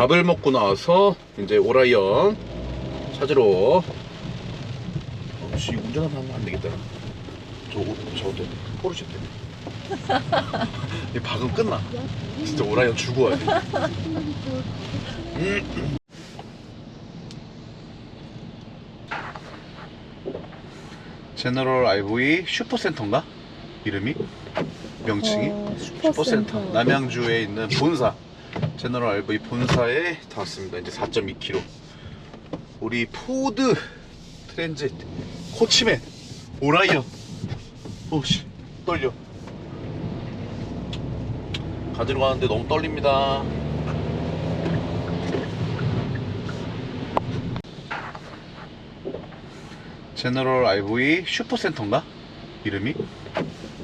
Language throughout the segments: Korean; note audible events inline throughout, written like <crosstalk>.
밥을 먹고 나와서 이제 오라이언 찾으러 어, 씨 운전하면 안 되겠다 저거 저거 포르쉐 때문에 <laughs> 이 박은 끝나 진짜 오라이언 와야 돼 음. 제너럴 IV 슈퍼센터인가? 이름이? 명칭이? 어, 슈퍼센터 남양주에 있는 본사 제너럴 RV 본사에 다 왔습니다. 이제 4.2km 우리 포드 트랜짓 코치맨 오라이언. 오씨 떨려. 가지러 가는데 너무 떨립니다. 제너럴 RV 슈퍼센터인가? 이름이?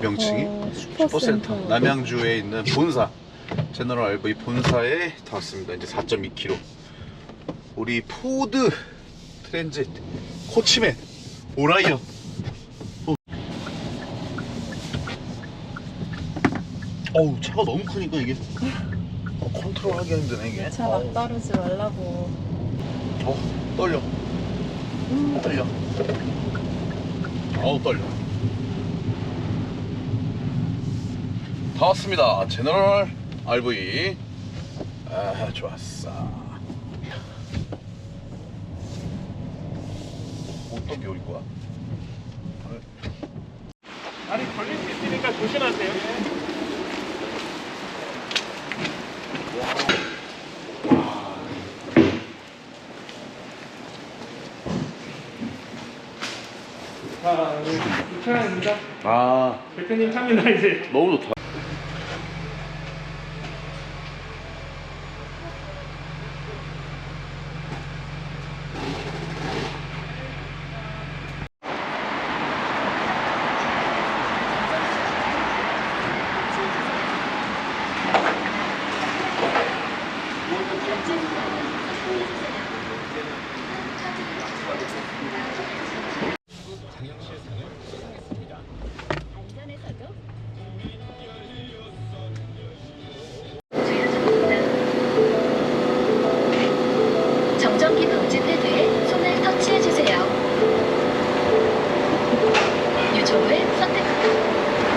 명칭이? 어, 슈퍼센터. 남양주에 있는 본사 제너럴 RV 본사에 다 왔습니다. 이제 4.2km 우리 포드 트랜짓 코치맨 오라이언 어. 어우 차가 너무 크니까 이게. 어, 컨트롤하기 힘드네 이게. 차 막 따르지 말라고. 어 떨려. 떨려. 어우 떨려. 다 왔습니다. 제너럴 RV 아 좋았어 어떤 게 우리 거야? 아니 걸릴 수 있으니까 조심하세요. 자, 네, 주차장입니다. 아 대표님 차입니다 이제. 너무 좋다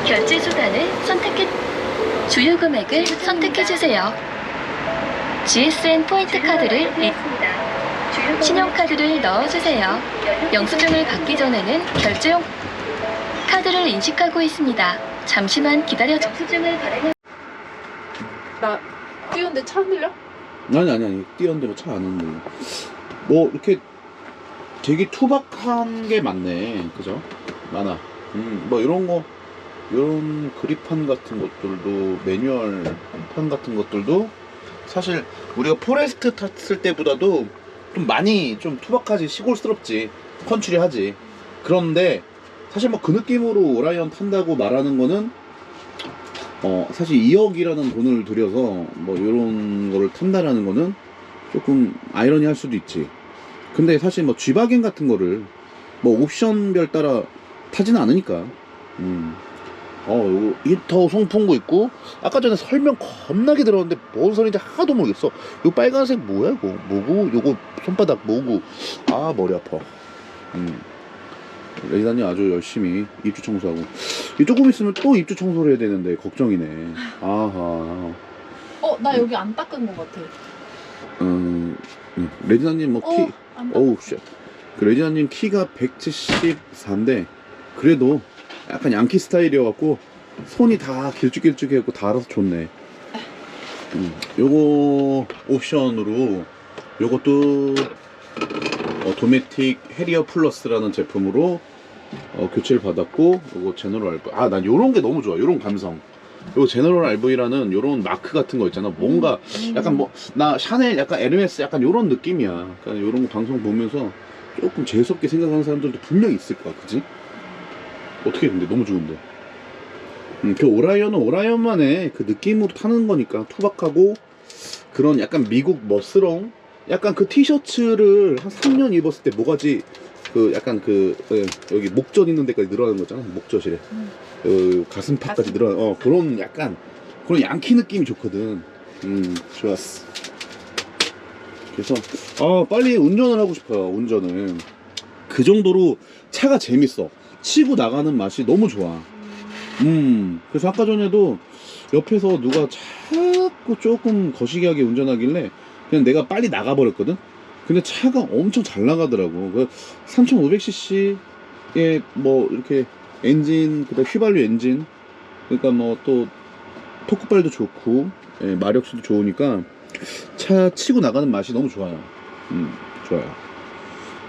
결제 수단을 선택해, 주유 금액을 선택해 주세요. GSN 포인트 카드를 이- 신용카드를 넣어주세요. 영수증을 받기 전에는 결제용 카드를 인식하고 있습니다. 잠시만 기다려. 영수증을 발행. 나 뛰었는데 차 흔들려? 아니 아니 아니 뛰었는데 뭐차안 오는데 뭐 이렇게 되게 투박한 게 많네 그죠 많아 음 뭐 이런 거 이런 그립판 같은 것들도 매뉴얼 판 같은 것들도 사실 우리가 포레스트 탔을 때보다도 좀 많이 좀 투박하지 시골스럽지 컨츄리 하지 그런데 사실 뭐 그 느낌으로 오라이언 탄다고 말하는 거는 어, 사실 2억이라는 돈을 들여서 뭐 이런 거를 탄다라는 거는 조금 아이러니할 수도 있지. 근데 사실 뭐 G바겐 같은 거를 뭐 옵션별 따라 타지는 않으니까. 음. 어, 히터 송풍구 있고 아까 전에 설명 겁나게 들었는데 뭔 소리인지 하나도 모르겠어. 요 빨간색 뭐야 이거? 뭐고? 요거 손바닥 뭐고? 아 머리 아파. 음. 레이다님 아주 열심히 입주 청소하고 이 조금 있으면 또 입주 청소를 해야 되는데 걱정이네. 아하. 어, 나 여기 안 닦은 것 같아. 음, 음, 레디나님 뭐 키, 어, 안 닦았어. 어우 쉣. 그 레디나님 키가 174인데 그래도 약간 양키 스타일이어갖고 손이 다 길쭉길쭉해갖고 다 알아서 좋네. 음, 요거 옵션으로 요것도 어, 도메틱 해리어 플러스라는 제품으로 어, 교체를 받았고 요거 제너럴 RV 아난 요런 게 너무 좋아. 요런 감성. 요거 제너럴 RV라는 요런 마크 같은 거 있잖아. 뭔가 약간 뭐 나 샤넬 약간 에르메스 약간 요런 느낌이야. 약간 요런 거 방송 보면서 조금 재수없게 생각하는 사람들도 분명히 있을 거야. 그지? 어떻게 근데? 너무 좋은데. 음, 그 오라이언은 오라이언만의 그 느낌으로 타는 거니까 투박하고 그런 약간 미국 멋스러운 약간 그 티셔츠를 한 3년 입었을 때 모가지 그 약간 그 예, 여기 목젖 있는 데까지 늘어나는 거잖아 목젖이래. 음. 어, 가슴팍까지 가슴. 늘어나 어 그런 약간 그런 양키 느낌이 좋거든. 음 좋았어. 그래서 아 빨리 운전을 하고 싶어요 운전을. 그 정도로 차가 재밌어 치고 나가는 맛이 너무 좋아. 음 그래서 아까 전에도 옆에서 누가 자꾸 조금 거시기하게 운전하길래 그냥 내가 빨리 나가버렸거든? 근데 차가 엄청 잘 나가더라고. 그 3500cc의 뭐 이렇게 엔진 그다음 휘발유 엔진 그러니까 뭐 또 토크발도 좋고 예, 마력수도 좋으니까 차 치고 나가는 맛이 너무 좋아요. 음 좋아요.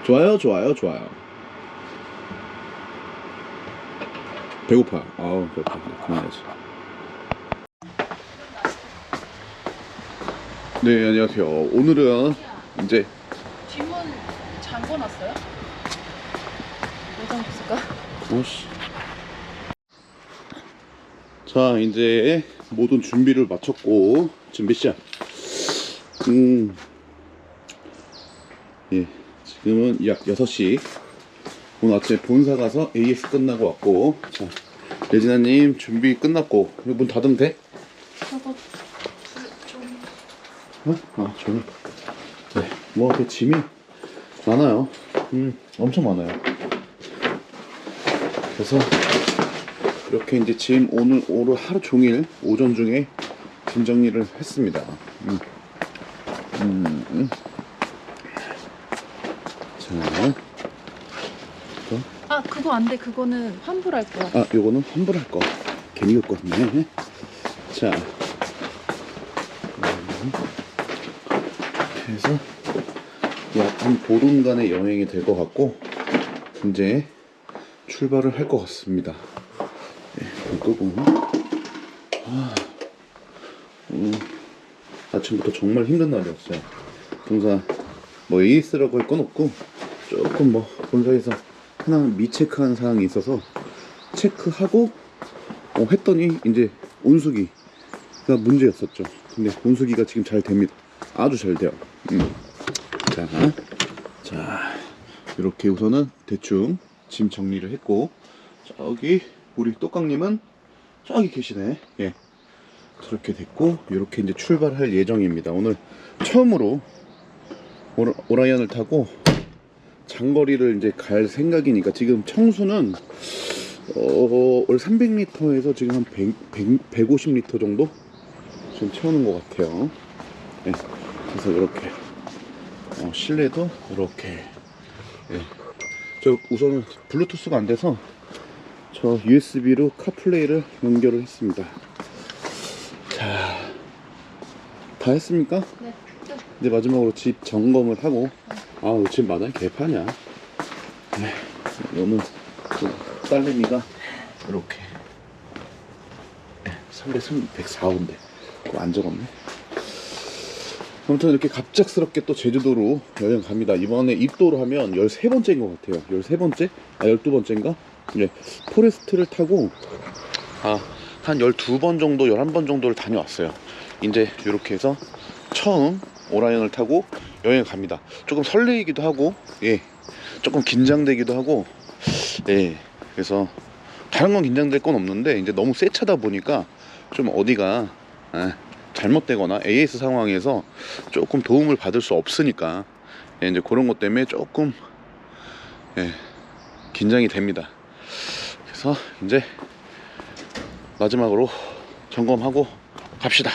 좋아요 좋아요 좋아요 배고파 아우 배고파 그만해야지 네 안녕하세요 오늘은 이제 뒷문 잠궈 놨어요? 왜 잠궜을까? 오씨. 자, 이제 모든 준비를 마쳤고, 몇 시야? 음, 예, 지금은 약 6시. 오늘 아침에 본사 가서 AS 끝나고 왔고, 자, 레지나님 준비 끝났고, 이거 문 닫으면 돼? 저거 좀 어? 아, 저는. 네, 뭐, 그 짐이 많아요. 음, 엄청 많아요. 그래서, 이렇게 이제 짐 오늘, 오늘 하루 종일 오전 중에 짐 정리를 했습니다. 음. 음, 음. 자, 아 그거 안 돼 그거는 환불할 거야 아, 요거는 환불할 거. 괜히 갖고 왔네. 자. 음. 그래서 약한 보름간의 여행이 될 것 같고, 이제 출발을 할 것 같습니다. 예, 불 끄고. 아, 오늘 아침부터 정말 힘든 날이었어요. 본사, 뭐 AS라고 할 건 없고, 조금 뭐, 본사에서 하나 미체크한 사항이 있어서 체크하고 어, 했더니 이제 온수기가 문제였었죠. 근데 온수기가 지금 잘 됩니다. 아주 잘 돼요. 음. 자, 자 이렇게 우선은 대충 짐 정리를 했고 저기 우리 똑강님은 저기 계시네. 예. 저렇게 됐고 이렇게 이제 출발할 예정입니다. 오늘 처음으로 오라, 오라이언을 타고 장거리를 이제 갈 생각이니까 지금 청수는 어, 올 300리터에서 지금 한 100, 100, 150리터 정도 지금 채우는 것 같아요. 네, 그래서 이렇게 어, 실내도 이렇게 네. 저 우선은 블루투스가 안 돼서 저 USB로 카플레이를 연결을 했습니다. 자, 다 했습니까? 네 이제 마지막으로 집 점검을 하고 아우 집 마당이 개판이야. 네, 오늘 그 딸내미가 이렇게. 300, 104호인데. 그거 안 적었네. 아무튼 이렇게 갑작스럽게 또 제주도로 여행 갑니다. 이번에 입도로 하면 13번째인 것 같아요. 13번째? 아 12번째인가? 네, 포레스트를 타고 아, 한 12번 정도 11번 정도를 다녀왔어요. 이제 이렇게 해서 처음 오라이언을 타고 여행 갑니다. 조금 설레이기도 하고, 예, 조금 긴장되기도 하고, 예, 그래서 다른 건 긴장될 건 없는데 이제 너무 새 차다 보니까 좀 어디가 아, 잘못되거나 AS 상황에서 조금 도움을 받을 수 없으니까 예, 이제 그런 것 때문에 조금 예, 긴장이 됩니다. 그래서 이제 마지막으로 점검하고 갑시다.